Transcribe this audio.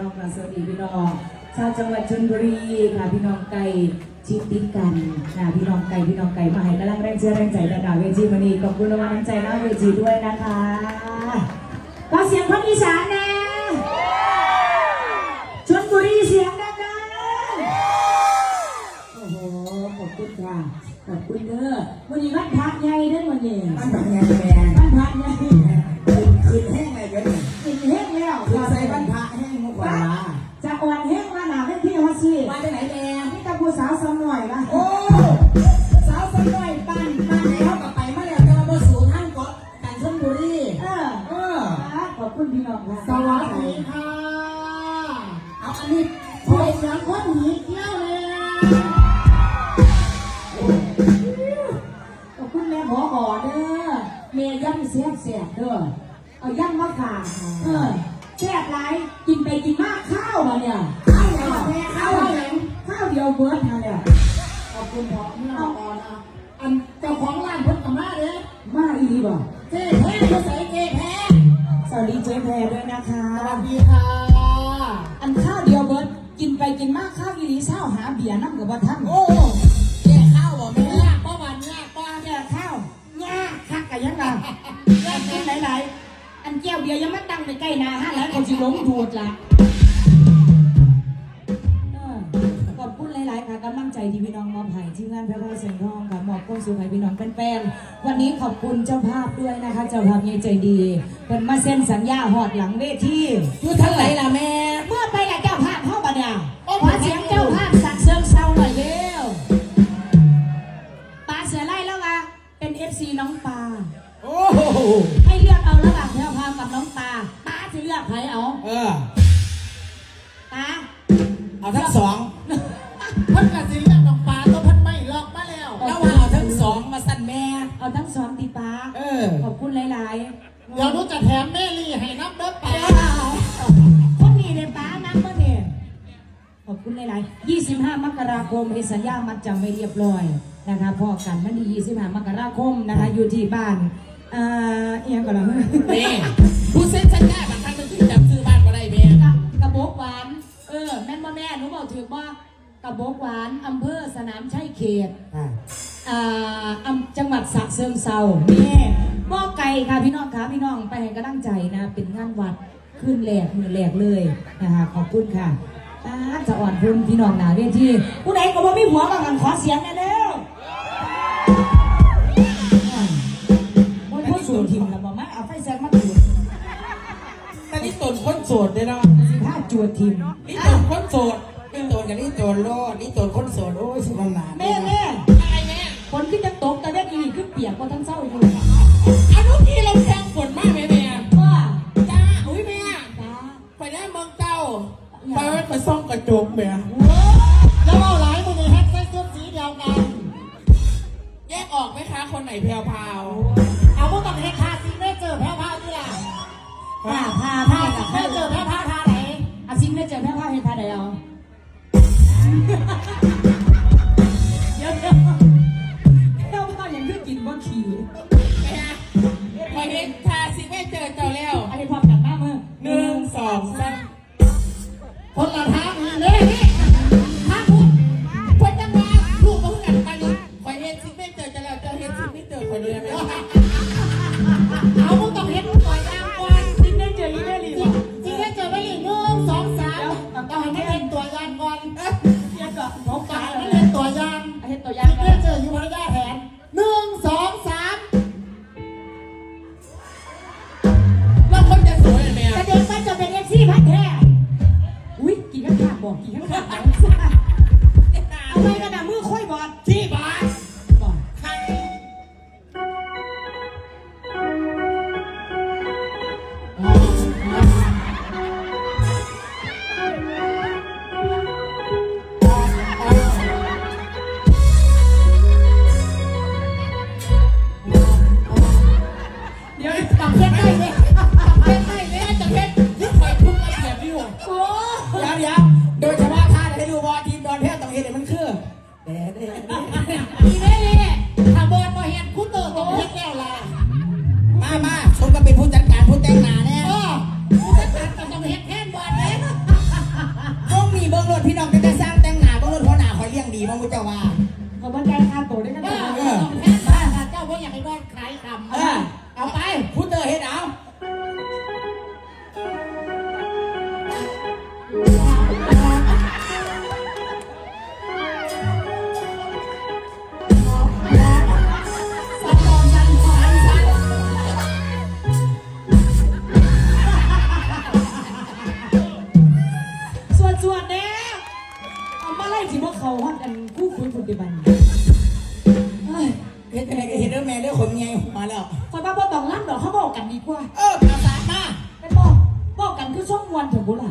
พ่อพ่อแสงรองกาสวัสดีพี่น้องชาวจังหวัดชลบุรีค่ะพี่น้องไก่ชิดติดกันค่ะพี่น้องไก่พี่น้องไก่มาให้กำลังแรงเชื่อแรงใจระดับเวทีวันนี้ขอบคุณรางวัลน้ำใจหน้าเวทีด้วยนะคะขอเสียงคนอีสานนะชลบุรีเสียงดังๆโอ้โหขอบคุณค่ะขอบคุณเด้อวันนี้วันพระใหญ่เด้อวันนี้มันแบบไงแม่วันพระใหญ่คืนแห้ จะอ่อนแห้งมาหนาเป็นที่ฮอซี่มาจากไหนแม่นี่ตะผู้สาวสมหน่อยละโอ้สาวสมัยปั้นปั้นไหนเขากับไปมาแล้วแต่ว่าบ่สูท่านก็กันชลบุรีเออเออขอบคุณพี่น้องค่ะสวัสดีค่ะเอาอันนี้พอเสียงคนหนีเที่ยวเลยขอบคุณแม่หมออ่อเด้อเมียย่ำเสียบเสียบเด้อเอาย่ำมาฝากเออ แซ่บไรกินไปกินมากข้าวมาเนี่ยเอาอย่างแม่เอาอย่างข้าวเดียวเบิร์ดมาเนี่ยขอบคุณพอนี่เอาก่อนอะอันเจ้าของร้านเพิ่นกับมาเด้มาอีดีบ่เจ๊แพ้ก็ใส่เจ๊แพ้สวัสดีเจ๊แพรด้วยนะคะสวัสดีค่ะ อันข้าวเดียวเบิร์ดกินไปกินมากข้าวอีหลีเศร้าหาเบียร์น้ำกับว่าท่านโอ้เจ๊ข้าวบ่แม่ป้าวันเนี่ยป้าแก่ข้าวง่าคักกันยังไงแก่กินหลายๆ อันแก้วเบียร์ยังไม่ตั้งไปใกล้นาฮะแล้วเขาสิหลงดูดละเออขอบคุณหลาย ๆ ค่ะกำลังใจที่พี่น้องมอบให้ที่งานพระพ่อเสียงทองค่ะมอบความสุขให้พี่น้องแฟนๆวันนี้ขอบคุณเจ้าภาพด้วยนะคะ เจ้าภาพใหญ่ใจดีเป็นมาเซ็นสัญญาหอดหลังเวทีอยู่ทั้งไหนล่ะแม่ เมื่อไปกับเจ้าภาพเข้ามาเนี่ยขอเสียง ทั้งสองตีป้าเออ ขอบคุณหลายๆเดี๋ยวหนูจะแถมแม่ลี่ให้นับเด้อปลาคนนี้เลยป้านักเมื่อเนี่ยขอบคุณหลายๆ25 มกราคมให้สัญญามัดจำไม่เรียบร้อยนะคะพ่อกันมันดี25 มกราคมนะคะอยู่ที่บ้านอ่าเอียงก่อนละนี่ผู้เซ็นสัญญาบางครั้งมันคือจำซื้อบ้านบ่ได้แม่กระบอกหวานเออแม่นบ่แม่หนูบอกถือว่ากระบอกหวานอำเภอสนามชัยเขต อ่าอ่าอำจังหวัดสระเชิงเซานี่บ่อไก่ค่ะพี่น้องค่ะพี่น้องไปให้กำลังใจนะเป็นงานวัดขึ้นแหลกมือแหลกเลยนะคะขอบคุณค่ะตาจะอ่อนพุ่นพี่น้องหนาเวทีผู้ใดก็บ่มีหัวบางกันขอเสียงหน่อยเร็วโอ้ยพูดสูงทิมแล้วบอกมาเอาไฟแซงมาดูดแต่นี่ตนคนโสดเลยเนาะสิผ้าจวดทิมนี่ตนคนโสดนี่ตนกับนี่ตนโลดนี่ตนคนโสดโอ้ยสุดหนา จกแม่แล้วเอาหลายมือนี่แฮกใส่ชุดสีเดียวกัน แยกออกไหมคะ คนไหนแพรวพราวเอาพวกต้องเฮกคาซิไม่เจอแพ้ผ้าที่ล่ะผ้าผ้าผ้ากับไม่ผ้าเจอแพ้ผ้าทาไหนอาซิงได้เจอแม่ผ้าเห็นผ้าใดเอา บอกกินข้าวเอาไปกันนะมือคน เขาฮอดกันคู่คุยปฏิบัติเฮ้ยเฮ็ดยังไงก็เฮ็ดเด้อแม่เด้อคนไงมาแล้วคอยมาบอกต้องลั่นดอกเขาบอกกันดีกว่า เออภาษามาไปบอกบอกกันคือช่องวันเถอะบุหลา